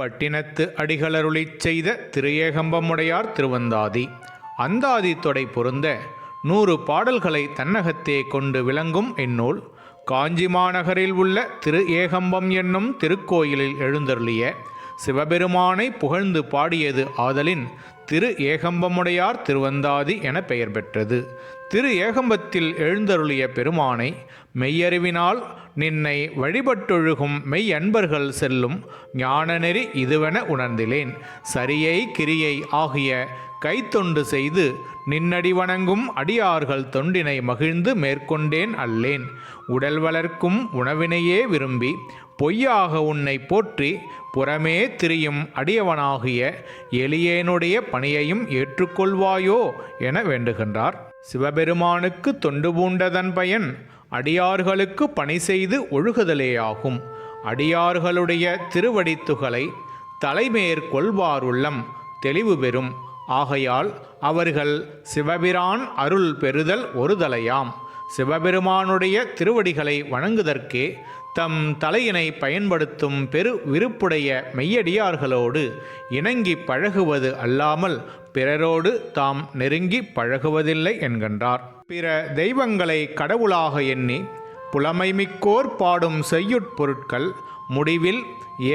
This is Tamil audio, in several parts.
பட்டினத்து அடிகளருளிச் செய்த திரு ஏகம்பமுடையார் திருவந்தாதி. அந்தாதி தொடை பொருந்த நூறு பாடல்களை தன்னகத்தே கொண்டு விளங்கும் இந்நூல். காஞ்சி மாநகரில் உள்ள திரு ஏகம்பம் என்னும் திருக்கோயிலில் எழுந்தருளிய சிவபெருமானை புகழ்ந்து பாடியது ஆதலின் திரு ஏகம்பமுடையார் திருவந்தாதி என பெயர் பெற்றது. திரு ஏகம்பத்தில் எழுந்தருளிய பெருமானை மெய்யறிவினால் நின்னை வழிபட்டொழுகும் மெய் அன்பர்கள் செல்லும் ஞானநெறி இதுவென உணர்ந்திலேன். சரியை கிரியை ஆகிய கைத்தொண்டு செய்து நின்னடி வணங்கும் அடியார்கள் தொண்டினை மகிழ்ந்து மேற்கொண்டேன் அல்லேன். உடல் வளர்க்கும் உணவினையே விரும்பி பொய்யாக உன்னை போற்றி புறமே திரியும் அடியவனாகிய எளியேனுடைய பணியையும் ஏற்றுக்கொள்வாயோ என வேண்டுகின்றார். சிவபெருமானுக்கு தொண்டு பூண்டதன் பயன் அடியார்களுக்கு பணி செய்து ஒழுகுதலேயாகும். அடியார்களுடைய திருவடித்துகளை தலைமேற்கொள்வாருள்ளம் தெளிவு பெறும். ஆகையால் அவர்கள் சிவபிரான் அருள் பெறுதல் ஒருதலையாம். சிவபெருமானுடைய திருவடிகளை வணங்குதற்கே தம் தலையினை பயன்படுத்தும் பெரு விருப்புடைய மெய்யடியார்களோடு இணங்கி பழகுவது அல்லாமல் பிறரோடு தாம் நெருங்கி பழகுவதில்லை என்கின்றார். பிற தெய்வங்களை கடவுளாக எண்ணி புலமைமிக்கோர் பாடும் செய்யுட்பொருட்கள் முடிவில்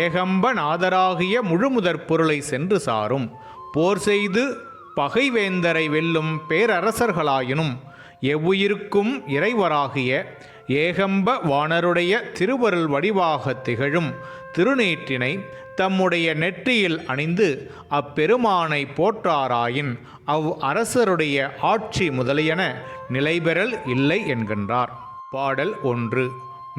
ஏகம்பநாதராகிய முழுமுதற் பொருளை சென்று சாரும். போர் செய்து பகைவேந்தரை வெல்லும் பேரரசர்களாயினும் எவ்வுயிருக்கும் இறைவராகிய ஏகம்ப வானருடைய திருவருள் வடிவாக திகழும் திருநீற்றினை தம்முடைய நெற்றியில் அணிந்து அப்பெருமானை போற்றாராயின் அவ் அரசருடைய ஆட்சி முதலியன நிலைபெறல் இல்லை என்கின்றார். பாடல் ஒன்று.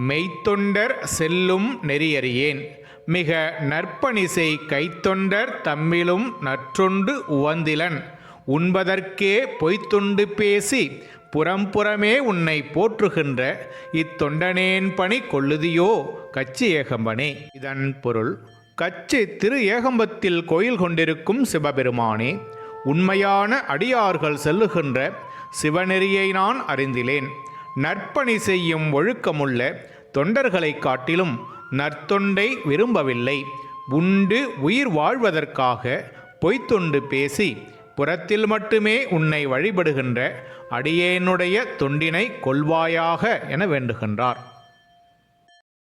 மெய்த்தொண்டர் செல்லும் நெறியறியேன். மிக நற்பணிசை கைத்தொண்டர் தம்மிலும் நற்றொண்டு உவந்திலன். உண்பதற்கே பொய்த்துண்டு பேசி புறம்புறமே உன்னை போற்றுகின்ற இத்தொண்டனேன் பணி கொள்ளுதியோ கச்சி ஏகம்பனே. இதன் பொருள் கச்சி திரு ஏகம்பத்தில் கோயில் கொண்டிருக்கும் சிவபெருமானே உண்மையான அடியார்கள் செல்லுகின்ற சிவநெறியை நான் அறிந்திலேன். நற்பணி செய்யும் ஒழுக்கமுள்ள தொண்டர்களைக் காட்டிலும் நற்தொண்டை விரும்பவில்லை. உண்டு உயிர் வாழ்வதற்காக பொய்த்தொண்டு பேசி புறத்தில் மட்டுமே உன்னை வழிபடுகின்ற அடியேனுடைய தொண்டினை கொள்வாயாக என வேண்டுகின்றார்.